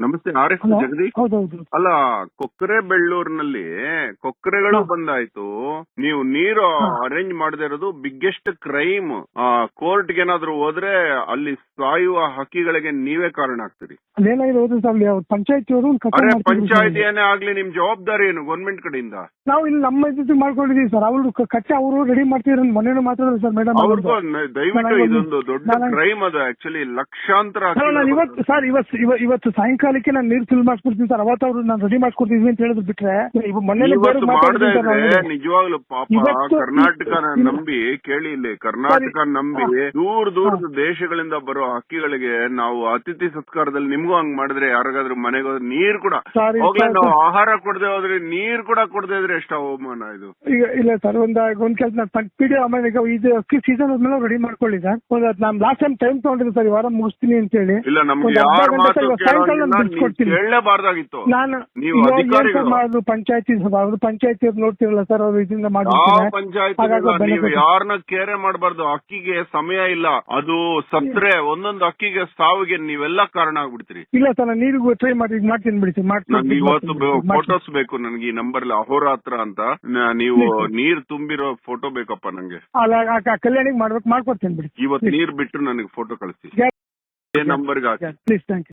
ನಮಸ್ತೆ R S Jagadish? ಹೌದೌದು ಅಲ್ಲ ಕೊಕ್ಕರೆ ಬೆಳ್ಳೂರಿನಲ್ಲಿ ಕೊಕ್ಕರೆಗಳು ಬಂದಾಯ್ತು. ನೀವು ನೀರು ಅರೇಂಜ್ ಮಾಡದೇ ಇರೋದು ಬಿಗ್ಗೆಸ್ಟ್ ಕ್ರೈಮ್ ಕೋರ್ಟ್ ಏನಾದ್ರು ಹೋದ್ರೆ ಅಲ್ಲಿ ಸಾಯುವ ಹಕ್ಕಿಗಳಿಗೆ ನೀವೇ ಕಾರಣ ಆಗ್ತೀರಿ. ಅರೆ ಪಂಚಾಯತ್ ಏನೇ ಆಗ್ಲಿ ನಿಮ್ ಜವಾಬ್ದಾರಿ ಏನು ಗೌರ್ಮೆಂಟ್ ಕಡೆಯಿಂದ? ನಾವು ಇಲ್ಲಿ ನಮ್ಮ ಇದು ಮಾಡ್ಕೊಂಡಿದೀವಿ ಸರ್. ಅವರು ಕಚ್ಚಾ ಅವರು ರೆಡಿ ಮಾಡ್ತಿದ್ರು ಮೊನ್ನೆ ಮಾತ್ರ ಸರ್ ಮೇಡಮ್ ಅವ್ರಿಗೂ ನ- ದಯವಿಟ್ಟು ಇದೊಂದು ದೊಡ್ಡ ಕ್ರೈಮ್ ಅದು ಆಕ್ಚುಲಿ ಲಕ್ಷಾಂತರ ಸರ್ ಇವತ್ತು ಸರ್ ಇವತ್ತು ಇವ- ಸಾಯಂಕಾಲಕ್ಕೆ ನಾನು ನೀರು ಫಿಲ್ ಮಾಡಿಸ್ಕೊಡ್ತೀನಿ ಸರ್ ಅವತ್ತು ಅವ್ರು ನಾನು ರೆಡಿ ಮಾಡ್ಕೊಡ್ತಿದ್ವಿ ಅಂತ ಹೇಳಿದ್ರು ಬಿಟ್ರೆ ಇವ್ ಮೊನ್ನೆ ಇವತ್ತು ಮಾಡದೇ ಇದ್ರೆ ನಿಜವಾಗ್ಲೂ ಪಾಪ ಇವತ್ತು- ಕರ್ನಾಟಕನ ನಂಬಿ ಕೇಳಿ ಇಲ್ಲಿ ಕರ್ನಾಟಕ ನಂಬಿ ದೂರ ದೂರದ ದೇಶಗಳಿಂದ ಬರೋ ಹಕ್ಕಿಗಳಿಗೆ ನಾವು ಅತಿಥಿ ಸತ್ಕಾರದಲ್ಲಿ ನಿಮ್ಗೂ ಹಂಗ್ ಮಾಡಿದ್ರೆ ಯಾರಿಗಾದ್ರೂ ಮನೆಗೆ ಹೋದ್ರೆ ನೀರ್ ಕೂಡ ಹೋಗ್ಲಿ ನಾವು ಆಹಾರ ಕೊಡದೆ ಹೋದ್ರೆ ನೀರ್ ಕೂಡ ಕೊಡದೆ ಇದ್ರೆ ಎಷ್ಟು ಅವಮಾನ ಇದು. ಈಗ ಇಲ್ಲ ಸರ್ ಒಂದ್ ಒಂದ್ ಕೆಲಸ ನಾನು ಪಿ ಡಿ ಆಮೇಲೆ ಈಗ ಇದು ಅಕ್ಕಿ ಸೀಸನ್ ಆದ್ಮೇಲೆ ರೆಡಿ ಮಾಡ್ಕೊಳ್ಳಿ ಸರ್ ಒಂದ್ ನಾನು ಲಾಸ್ಟ್ ಟೈಮ್ ಟೈಮ್ ತಗೊಂಡಿದ್ದೆ ಸರ್ ಈ ವಾರ ಮುಗಿಸ್ತೀನಿ ಅಂತ ಹೇಳಿ. ಇಲ್ಲ ನಮ್ಗೆ ಒಂದ್ ಯಾರ ಗಂಟೆ ಮಾತು ಸರ್, ಇವತ್ತು ಸಾಯಂಕಾಲ ಕೇಳೋಂಗಿಲ್ಲ ನೀವು ಅಧಿಕಾರಿಗಳು. ಪಂಚಾಯತಿ ಅವರು ಪಂಚಾಯತಿ ನೋಡ್ತಿರಲ್ಲ ಸರ್ ಅವರು ಇದರಿಂದ ಮಾಡಿ ಯಾರನ್ನ ಕೇರೆ ಮಾಡಬಾರ್ದು ಅಕ್ಕಿಗೆ ಸಮಯ ಇಲ್ಲ. ಅದು ಸತ್ರೆ ಒಂದೊಂದು ಅಕ್ಕಿಗೆ ಸಾವಿಗೆ ನೀವೆಲ್ಲ ಕಾರಣ ಆಗ್ಬಿಡ್ತೀರಿ. ಇಲ್ಲ ಸರ್ ನೀರು ನೀರಿಗೂ ಟ್ರೈ ಮಾಡಿ ಮಾಡ್ತೀನಿ ಬಿಡಿ ಮಾಡ್ತೀನಿ ಇವತ್ತು. ಫೋಟೋಸ್ ಬೇಕು ನನಗೆ ಈ ನಂಬರ್ ಅಹೋರಾತ್ರ ಅಂತ. ನೀವು ನೀರ್ ತುಂಬಿರೋ ಫೋಟೋ ಬೇಕಪ್ಪ ನಂಗೆ. ಅಲ್ಲ ಕಲ್ಯಾಣಿಗೆ ಮಾಡ್ಬೇಕು ಮಾಡ್ಕೊಡ್ತೀನಿ ಬಿಡಿ. ಇವತ್ತು ನೀರ್ ಬಿಟ್ಟು ನನಗೆ ಫೋಟೋ ಕಳಿಸಿ ನಂಬರ್ಗೆ ಹಾಕಿ. Please thank you